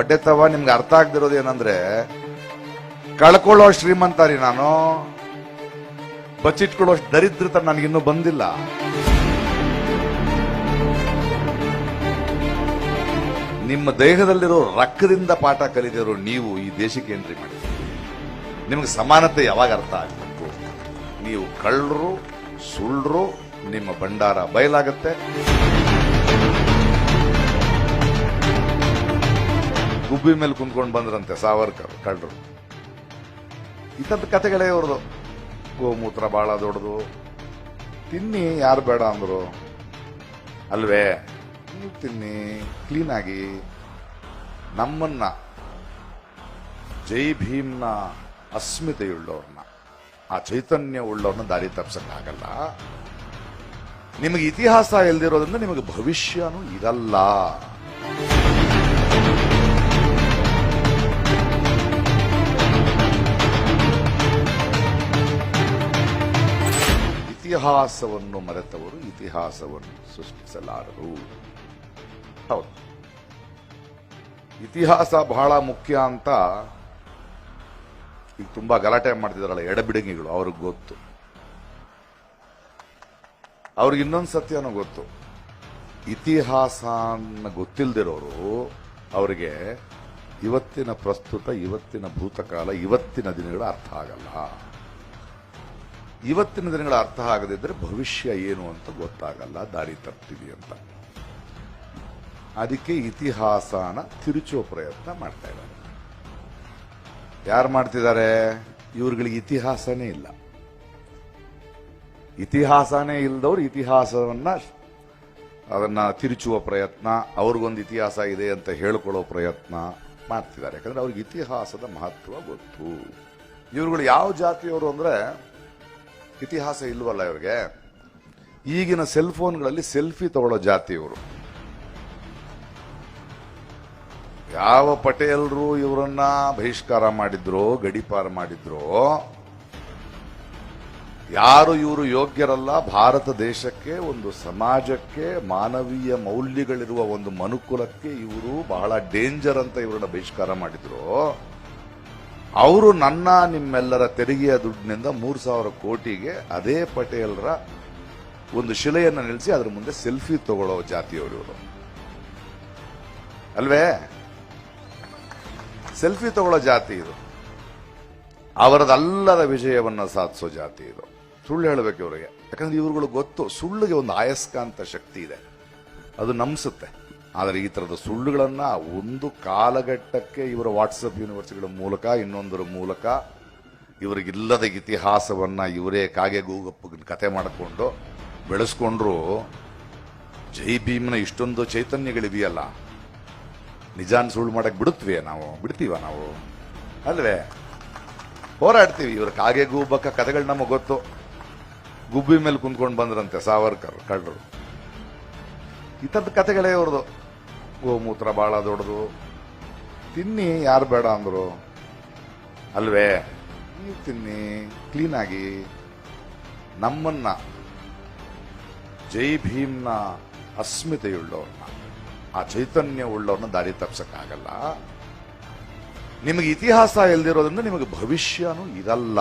ಬಡ್ಡೆತವ ನಿಮ್ಗೆ ಅರ್ಥ ಆಗ್ದಿರೋದು ಏನಂದ್ರೆ ಕಳ್ಕೊಳ್ಳೋ ಶ್ರೀಮಂತ ರೀ ನಾನು ಬಚ್ಚಿಟ್ಕೊಳ್ಳೋ ದರಿದ್ರತ ನನಗಿನ್ನೂ ಬಂದಿಲ್ಲ. ನಿಮ್ಮ ದೇಹದಲ್ಲಿರೋ ರಕ್ತದಿಂದ ಪಾಠ ಕಲಿತಿರೋ ನೀವು ಈ ದೇಶಕ್ಕೆ ಎಂಟ್ರಿ ಮಾಡಿ ನಿಮಗೆ ಸಮಾನತೆ ಯಾವಾಗ ಅರ್ಥ ಆಗಬೇಕು? ನೀವು ಕಳ್ಳರು ಸುಳ್ಳರು ನಿಮ್ಮ ಭಂಡಾರ ಬಯಲಾಗತ್ತೆ. ಗುಬ್ಬಿ ಮೇಲೆ ಕುಂತ್ಕೊಂಡು ಬಂದ್ರಂತೆ ಸಾವರ್ಕರ್, ಕಳ್ಳರು. ಇಂಥದ್ದು ಕತೆಗಳೇ ಅವ್ರದ್ದು ಗೋಮೂತ್ರ ಬಹಳ ದೊಡ್ಡದು. ತಿನ್ನಿ, ಯಾರು ಬೇಡ ಅಂದ್ರು. ಅಲ್ವೇ? ನೀವು ತಿನ್ನಿ ಕ್ಲೀನ್ ಆಗಿ. ನಮ್ಮನ್ನ, ಜೈ ಭೀಮ್ನ ಅಸ್ಮಿತೆಯುಳ್ಳವ್ರನ್ನ ಆ ಚೈತನ್ಯ ಉಳ್ಳವ್ರನ್ನ ದಾರಿ ತಪ್ಸಕ್ಕಾಗಲ್ಲ. ನಿಮಗೆ ಇತಿಹಾಸ ಎಲ್ದಿರೋದ್ರಿಂದ ನಿಮಗೆ ಭವಿಷ್ಯನೂ ಇರಲ್ಲ. ಇತಿಹಾಸವನ್ನು ಮರೆತವರು, ಇತಿಹಾಸವನ್ನು ಸೃಷ್ಟಿಸಲಾರರು. ಹೌದು. ಇತಿಹಾಸ ಬಹಳ ಮುಖ್ಯ ಅಂತ ಈಗ ತುಂಬಾ ಗಲಾಟೆ ಮಾಡ್ತಿದಾರಲ್ಲ ಎಡಬಿಡಂಗಿಗಳು, ಅವ್ರಿಗೆ ಗೊತ್ತು. ಅವ್ರಿಗೆ ಇನ್ನೊಂದು ಸತ್ಯನೂ ಗೊತ್ತು. ಇತಿಹಾಸ ಗೊತ್ತಿಲ್ದಿರೋರು ಅವರಿಗೆ ಇವತ್ತಿನ ಪ್ರಸ್ತುತ, ಇವತ್ತಿನ ಭೂತಕಾಲ, ಇವತ್ತಿನ ದಿನಗಳು ಅರ್ಥ ಆಗಲ್ಲ. ಇವತ್ತಿನ ದಿನಗಳ ಅರ್ಥ ಆಗದಿದ್ದರೆ ಭವಿಷ್ಯ ಏನು ಅಂತ ಗೊತ್ತಾಗಲ್ಲ, ದಾರಿ ತಪ್ತೀವಿ ಅಂತ. ಅದಕ್ಕೆ ಇತಿಹಾಸನ ತಿರುಚುವ ಪ್ರಯತ್ನ ಮಾಡ್ತಾ ಇದ್ದಾರೆ. ಯಾರು ಮಾಡ್ತಿದ್ದಾರೆ? ಇವ್ರುಗಳಿಗೆ ಇತಿಹಾಸನೇ ಇಲ್ಲ. ಇತಿಹಾಸನೇ ಇಲ್ದವ್ರು ಇತಿಹಾಸವನ್ನ ಅದನ್ನ ತಿರುಚುವ ಪ್ರಯತ್ನ, ಅವ್ರಿಗೊಂದು ಇತಿಹಾಸ ಇದೆ ಅಂತ ಹೇಳ್ಕೊಳ್ಳೋ ಪ್ರಯತ್ನ ಮಾಡ್ತಿದ್ದಾರೆ. ಯಾಕಂದ್ರೆ ಅವ್ರಿಗೆ ಇತಿಹಾಸದ ಮಹತ್ವ ಗೊತ್ತು. ಇವ್ರುಗಳು ಯಾವ ಜಾತಿಯವರು ಅಂದ್ರೆ ಇತಿಹಾಸ ಇಲ್ವಲ್ಲ ಇವ್ರಿಗೆ? ಈಗಿನ ಸೆಲ್ ಫೋನ್ಗಳಲ್ಲಿ ಸೆಲ್ಫಿ ತಗೊಳ್ಳೋ ಜಾತಿ ಇವರು. ಯಾವ ಪಟೇಲ್ರು ಇವರನ್ನ ಬಹಿಷ್ಕಾರ ಮಾಡಿದ್ರು, ಗಡಿಪಾರ ಮಾಡಿದ್ರು, ಯಾರು ಇವರು ಯೋಗ್ಯರಲ್ಲ, ಭಾರತ ದೇಶಕ್ಕೆ ಒಂದು ಸಮಾಜಕ್ಕೆ ಮಾನವೀಯ ಮೌಲ್ಯಗಳಿರುವ ಒಂದು ಮನುಕುಲಕ್ಕೆ ಇವರು ಬಹಳ ಡೇಂಜರ್ ಅಂತ ಇವರನ್ನ ಬಹಿಷ್ಕಾರ ಮಾಡಿದ್ರು ಅವರು ನನ್ನ ನಿಮ್ಮೆಲ್ಲರ ತೆರಿಗೆಯ ದುಡ್ಡಿನಿಂದ ಮೂರು ಸಾವಿರ ಕೋಟಿಗೆ ಅದೇ ಪಟೇಲ್ರ ಒಂದು ಶಿಲೆಯನ್ನು ನಿಲ್ಲಿಸಿ ಅದ್ರ ಮುಂದೆ ಸೆಲ್ಫಿ ತಗೊಳ್ಳೋ ಜಾತಿಯವರು ಇವರು. ಅಲ್ವೇ? ಸೆಲ್ಫಿ ತಗೊಳ್ಳೋ ಜಾತಿ ಇದು. ಅವರದಲ್ಲದ ವಿಜಯವನ್ನ ಸಾಧಿಸೋ ಜಾತಿ ಇದು. ಸುಳ್ಳು ಹೇಳಬೇಕು ಇವರಿಗೆ. ಯಾಕಂದ್ರೆ ಇವರುಗಳು ಗೊತ್ತು, ಸುಳ್ಳಿಗೆ ಒಂದು ಆಯಸ್ಕಾಂತ ಶಕ್ತಿ ಇದೆ. ಅದು ನಂಬಿಸುತ್ತೆ. ಆದರೆ ಈ ತರದ ಸುಳ್ಳುಗಳನ್ನ ಒಂದು ಕಾಲಘಟ್ಟಕ್ಕೆ ಇವರ ವಾಟ್ಸಪ್ ಯೂನಿವರ್ಸಿಟಿಗಳ ಮೂಲಕ, ಇನ್ನೊಂದರ ಮೂಲಕ ಇವರಿಗಿಲ್ಲದ ಇತಿಹಾಸವನ್ನ ಇವರೇ ಕಾಗೆ ಗೂಗಪ್ಪನ ಕತೆ ಮಾಡಿಕೊಂಡು ಬೆಳೆಸ್ಕೊಂಡ್ರು ಜೈ ಭೀಮ್ನ ಇಷ್ಟೊಂದು ಚೈತನ್ಯಗಳಿವೆಯಲ್ಲ ನಿಜಾನ್ ಸುಳ್ಳು ಮಾಡಕ್ ಬಿಡುತ್ತವೆ ನಾವು, ಬಿಡ್ತೀವ ನಾವು? ಅಲ್ವೇ? ಹೋರಾಡ್ತೀವಿ. ಇವ್ರ ಕಾಗೆ ಗೂಬಕ್ಕ ಕಥೆಗಳು ನಮಗೆ ಗೊತ್ತು. ಗುಬ್ಬಿ ಮೇಲೆ ಕುಂತ್ಕೊಂಡು ಬಂದ್ರಂತೆ ಸಾವರ್ಕರ್, ಕಳ್ಳರು. ಇಂಥದ್ದು ಕತೆಗಳೇ ಅವ್ರದ್ದು ಗೋಮೂತ್ರ ಬಹಳ ದೊಡ್ಡದು. ತಿನ್ನಿ, ಯಾರು ಬೇಡ ಅಂದ್ರು. ಅಲ್ವೇ? ನೀವು ತಿನ್ನಿ ಕ್ಲೀನ್ ಆಗಿ ನಮ್ಮನ್ನ, ಜೈ ಭೀಮ್ನ ಅಸ್ಮಿತೆಯುಳ್ಳವ್ರನ್ನ ಆ ಚೈತನ್ಯ ಉಳ್ಳವ್ರನ್ನ ದಾರಿ ತಪ್ಸಕ್ಕಾಗಲ್ಲ. ನಿಮಗೆ ಇತಿಹಾಸ ಎಲ್ದಿರೋದ್ರಿಂದ ನಿಮಗೆ ಭವಿಷ್ಯನೂ ಇರಲ್ಲ